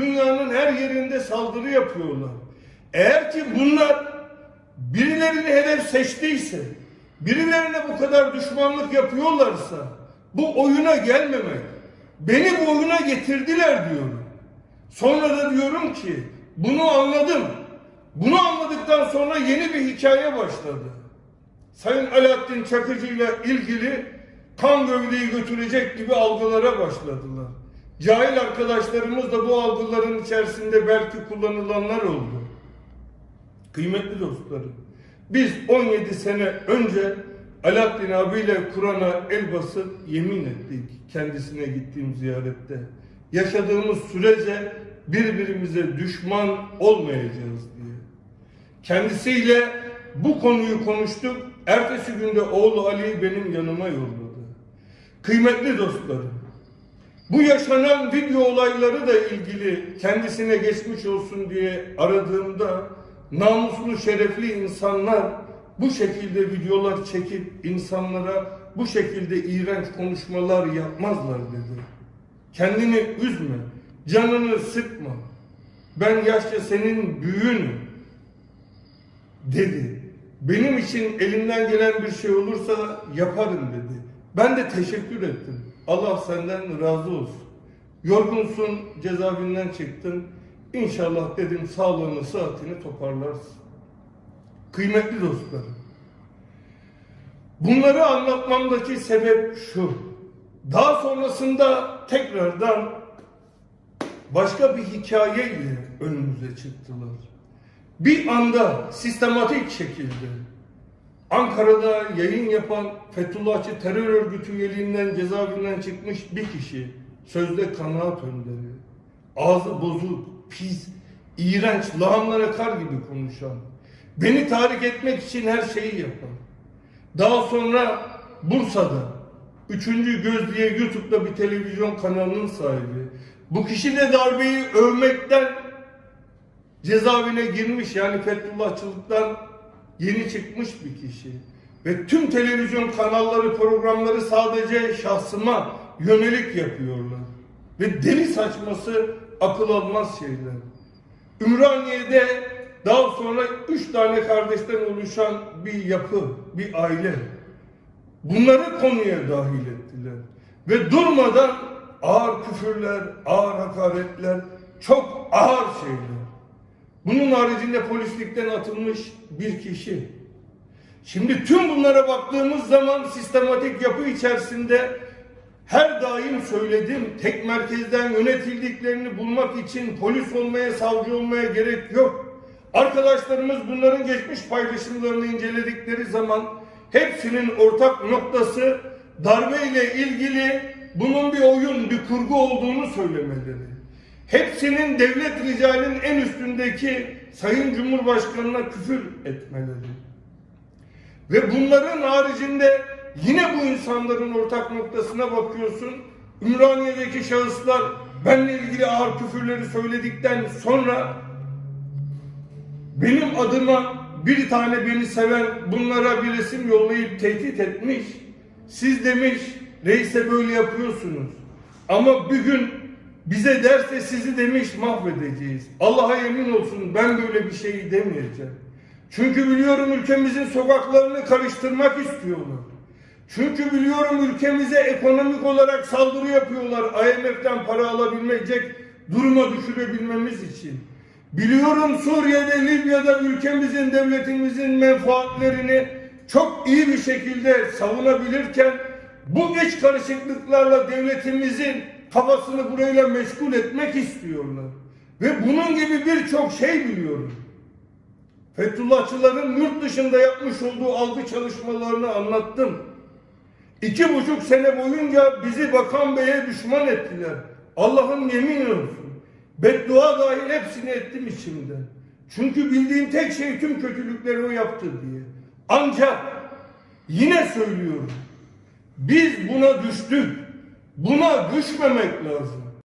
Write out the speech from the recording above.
dünyanın her yerinde saldırı yapıyorlar. Eğer ki bunlar birilerini hedef seçtiyse, birilerine bu kadar düşmanlık yapıyorlarsa bu oyuna gelmemek. Beni bu oyuna getirdiler diyorum. Sonra da diyorum ki bunu anladım. Bunu anladıktan sonra yeni bir hikaye başladı. Sayın Alaaddin Çakıcı ile ilgili kan gövdeyi götürecek gibi algılara başladılar. Cahil arkadaşlarımız da bu algıların içerisinde belki kullanılanlar oldu. Kıymetli dostlarım, biz 17 sene önce Alaaddin abiyle Kur'an'a el basıp yemin ettik kendisine gittiğim ziyarette. Yaşadığımız sürece birbirimize düşman olmayacağız diye. Kendisiyle bu konuyu konuştuk. Ertesi günde oğlu Ali'yi benim yanıma yolladı. Kıymetli dostlarım, bu yaşanan video olayları da ilgili kendisine geçmiş olsun diye aradığımda namuslu şerefli insanlar bu şekilde videolar çekip insanlara bu şekilde iğrenç konuşmalar yapmazlar dedi. Kendini üzme, canını sıkma. Ben yaşça senin büyüğünüm dedi. Benim için elimden gelen bir şey olursa yaparım dedi. Ben de teşekkür ettim. Allah senden razı olsun. Yorgunsun, cezaevinden çıktın. İnşallah dedim sağlığını, sıhhatini toparlarsın. Kıymetli dostlarım. Bunları anlatmamdaki sebep şu. Daha sonrasında tekrardan başka bir hikayeyle önümüze çıktılar. Bir anda sistematik şekilde Ankara'da yayın yapan Fethullahçı terör örgütü üyeliğinden cezaevinden çıkmış bir kişi sözde kanaat önderi. Ağzı bozuk, pis, iğrenç, lağımlara kar gibi konuşan. Beni tahrik etmek için her şeyi yapan. Daha sonra Bursa'da Üçüncü Göz diye YouTube'da bir televizyon kanalının sahibi. Bu kişi de darbeyi övmekten cezaevine girmiş yani Fethullahçılıktan yeni çıkmış bir kişi. Ve tüm televizyon kanalları programları sadece şahsıma yönelik yapıyorlar. Ve deli saçması akıl almaz şeyler. Ümraniye'de daha sonra üç tane kardeşten oluşan bir yapı, bir aile. Bunları konuya dahil ettiler. Ve durmadan ağır küfürler, ağır hakaretler, çok ağır şeyler. Bunun haricinde polislikten atılmış bir kişi. Şimdi tüm bunlara baktığımız zaman sistematik yapı içerisinde her daim söyledim tek merkezden yönetildiklerini bulmak için polis olmaya, savcı olmaya gerek yok. Arkadaşlarımız bunların geçmiş paylaşımlarını inceledikleri zaman hepsinin ortak noktası darbe ile ilgili bunun bir oyun, bir kurgu olduğunu söylemeleri. Hepsinin devlet ricalinin en üstündeki Sayın Cumhurbaşkanı'na küfür etmeleri. Ve bunların haricinde yine bu insanların ortak noktasına bakıyorsun. Ümraniye'deki şahıslar benle ilgili ağır küfürleri söyledikten sonra benim adıma bir tane beni seven bunlara bir resim yollayıp tehdit etmiş. Siz demiş reise böyle yapıyorsunuz. Ama bir gün bize derse sizi demiş mahvedeceğiz. Allah'a yemin olsun ben böyle bir şey demeyeceğim. Çünkü biliyorum ülkemizin sokaklarını karıştırmak istiyorlar. Çünkü biliyorum ülkemize ekonomik olarak saldırı yapıyorlar. IMF'den para alabilecek duruma düşürebilmemiz için. Biliyorum Suriye'de, Libya'da ülkemizin, devletimizin menfaatlerini çok iyi bir şekilde savunabilirken bu iç karışıklıklarla devletimizin kafasını burayla meşgul etmek istiyorlar. Ve bunun gibi birçok şey biliyorum. Fethullahçıların yurt dışında yapmış olduğu algı çalışmalarını anlattım. İki buçuk sene boyunca bizi Bakan Bey'e düşman ettiler. Allah'ın yemin olsun. Beddua dahil hepsini ettim içimde. Çünkü bildiğim tek şey tüm kötülükleri o yaptı diye. Ancak yine söylüyorum. Biz buna düştük. Buna düşmemek lazım.